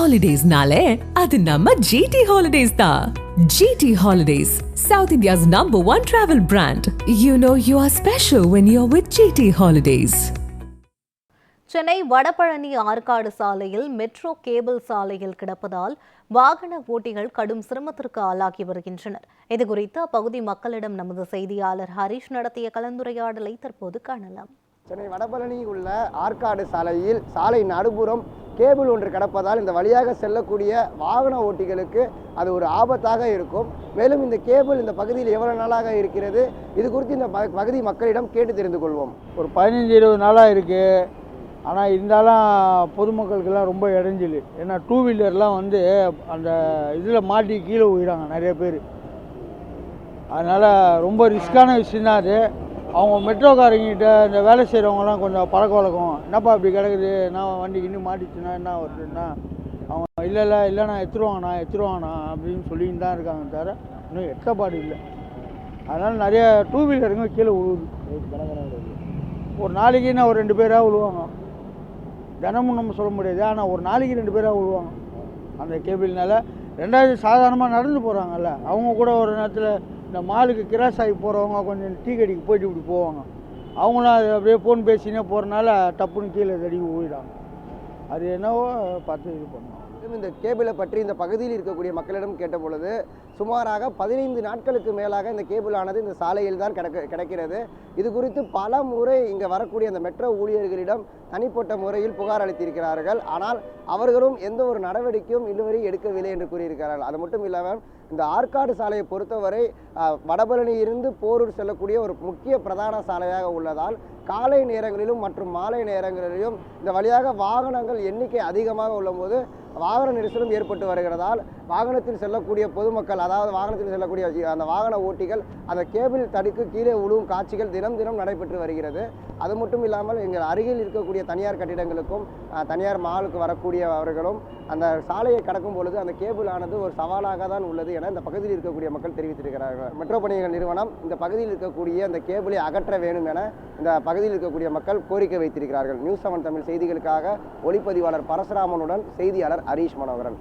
ஹாலிடேஸ்னாலே அது நம்ம ஜிடி ஹாலிடேஸ் தான் GT holidays south India's number one travel brand you know you are special when you are with GT holidays Chennai Vadapalani Arcot சாலையில் metro cable சாலையில் கிடப்பதால் வாகன ஓட்டிகள் கடும் சிரமத்திற்கு ஆளாகி வருகின்றனர். இதுகுறித்து அப்பகுதி மக்களிடம் நமது செய்தியாளர் ஹரிஷ் நடத்திய கலந்துரையாடலை தற்போது காணலாம். சென்னை வடபழனி உள்ள ஆற்காடு சாலையில் சாலை நடுபுறம் கேபிள் ஒன்று கிடப்பதால் இந்த வழியாக செல்லக்கூடிய வாகன ஓட்டிகளுக்கு அது ஒரு ஆபத்தாக இருக்கும். மேலும் இந்த கேபிள் இந்த பகுதியில் எவ்வளவு நாளாக இருக்கிறது? இது குறித்து இந்த ப- பகுதி மக்களிடம் கேட்டு தெரிந்து கொள்வோம். ஒரு பதினஞ்சு இருபது நாளாக இருக்குது ஆனால் இருந்தாலும் பொதுமக்களுக்கெல்லாம் ரொம்ப இடைஞ்சல். ஏன்னா டூ வீலர்லாம் வந்து அந்த இதில் மாட்டி கீழே விழுறாங்க நிறைய பேர். அதனால் ரொம்ப ரிஸ்க்கான விஷயந்தான் அது. அவங்க மெட்ரோக்காரங்கிட்ட இந்த வேலை செய்கிறவங்கலாம் கொஞ்சம் பழக்க வழக்கம். என்னப்பா இப்படி கிடக்குது? நான் வண்டி இன்னும் மாட்டிச்சுன்னா என்ன வருதுன்னா? அவங்க இல்லை இல்லை இல்லைண்ணா எத்துருவாங்கண்ணா எடுத்துருவாங்கண்ணா அப்படின்னு சொல்லின்னு தான் இருக்காங்க தவிர இன்னும் எட்டப்பாடு இல்லை. அதனால் நிறைய டூ வீலருங்க கீழே விழுவுது ஒரு நாளைக்கு நான் ஒரு ரெண்டு பேராக விழுவாங்க தினமும் நம்ம சொல்ல முடியாது ஆனால் ஒரு நாளைக்கு ரெண்டு பேராக விழுவாங்க அந்த கேபிள்னால ரெண்டாவது சாதாரணமாக நடந்து போகிறாங்கல்ல அவங்க கூட ஒரு நேரத்தில் இந்த மாலுக்கு கிராஸ் ஆகி போகிறவங்க கொஞ்சம் டீ கடிக்கு போயிட்டு இப்படி போவாங்க. அவங்களும் அது அப்படியே ஃபோன் பேசினே போகிறனால டப்புன்னு கீழே தடி போயிடாங்க அது என்னவோ பார்த்து இது பண்ணுவோம் இந்த கேபிளை பற்றி இந்த பகுதியில் இருக்கக்கூடிய மக்களிடம் கேட்ட பொழுது சுமாராக பதினைந்து நாட்களுக்கு மேலாக இந்த கேபிள் ஆனது இந்த சாலையில் தான் கிடக்க கிடைக்கிறது. இது குறித்து பல முறை இங்கே வரக்கூடிய அந்த மெட்ரோ ஊழியர்களிடம் தனிப்பட்ட முறையில் புகார் அளித்திருக்கிறார்கள். ஆனால் அவர்களும் எந்த ஒரு நடவடிக்கையும் இதுவரை எடுக்கவில்லை என்று கூறியிருக்கிறார்கள். அது மட்டும் இல்லாமல் இந்த ஆற்காடு சாலையை பொறுத்தவரை அஹ், வடபழனியிலிருந்து போரூர் செல்லக்கூடிய ஒரு முக்கிய பிரதான சாலையாக உள்ளதால் காலை நேரங்களிலும் மற்றும் மாலை நேரங்களிலும் இந்த வழியாக வாகனங்கள் எண்ணிக்கை அதிகமாக உள்ளபோது வாகன நெரிசலும் ஏற்பட்டு வருகிறதால் வாகனத்தில் செல்லக்கூடிய பொதுமக்கள் அதாவது வாகனத்தில் செல்லக்கூடிய அந்த வாகன ஓட்டிகள் அந்த கேபிள் தடுக்கு கீழே விழுவும் காட்சிகள் தினம் தினம் நடைபெற்று வருகிறது. அது மட்டும் இல்லாமல் எங்கள் அருகில் இருக்கக்கூடிய தனியார் கட்டிடங்களுக்கும் தனியார் மாலுக்கு வரக்கூடிய அவர்களும் அந்த சாலையை கடக்கும் பொழுது அந்த கேபிள் ஆனது ஒரு சவாலாக தான் உள்ளது என இந்த பகுதியில் இருக்கக்கூடிய மக்கள் தெரிவித்திருக்கிறார்கள். மெட்ரோ பணிகள் நிறுவனம் இந்த பகுதியில் இருக்கக்கூடிய அந்த கேபிளை அகற்ற வேண்டும் என இந்த பகுதியில் இருக்கக்கூடிய மக்கள் கோரிக்கை வைத்திருக்கிறார்கள். நியூஸ் செவன் தமிழ் செய்திகளுக்காக ஒளிப்பதிவாளர் பரசுராமனுடன் செய்தியாளர் ஹரீஷ் மனோகரன்.